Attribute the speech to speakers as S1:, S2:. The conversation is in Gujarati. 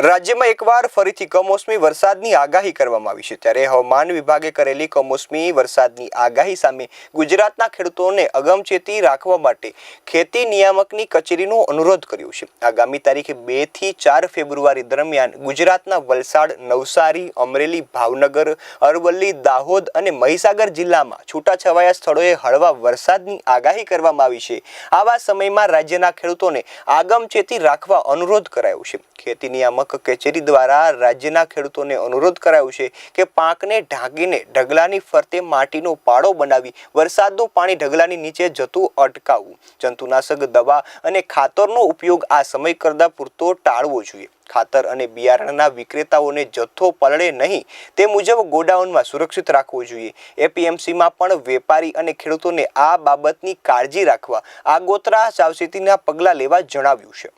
S1: રાજ્યમાં એકવાર ફરીથી કમોસમી વરસાદની આગાહી કરવામાં આવી છે. ત્યારે હવામાન વિભાગે કરેલી કમોસમી વરસાદની આગાહી સામે ગુજરાતના ખેડૂતોને અગમચેતી રાખવા માટે ખેતી નિયામકની કચેરીનો અનુરોધ કર્યો છે. આગામી તારીખે બેથી ચાર ફેબ્રુઆરી દરમિયાન ગુજરાતના વલસાડ, નવસારી, અમરેલી, ભાવનગર, અરવલ્લી, દાહોદ અને મહીસાગર જિલ્લામાં છૂટાછવાયા સ્થળોએ હળવા વરસાદની આગાહી કરવામાં આવી છે. આવા સમયમાં રાજ્યના ખેડૂતોને આગમચેતી રાખવા અનુરોધ કરાયો છે. ખેતી નિયામક કચેરી દ્વારા રાજ્યના ખેડૂતોને અનુરોધ કરાયો છે કે પાકને ઢાંકીને ઢગલાની ફરતે માટીનો પાડો બનાવી વરસાદનું પાણી ઢગલાની નીચે જતું અટકાવવું. જંતુનાશક દવા અને ખાતરનો ઉપયોગ આ સમય કરતાં પૂરતો ટાળવો જોઈએ. ખાતર અને બિયારણના વિક્રેતાઓને જથ્થો પલળે નહીં તે મુજબ ગોડાઉનમાં સુરક્ષિત રાખવો જોઈએ. એપીએમસીમાં પણ વેપારી અને ખેડૂતોને આ બાબતની કાળજી રાખવા આગોતરા સાવચેતીના પગલાં લેવા જણાવ્યું છે.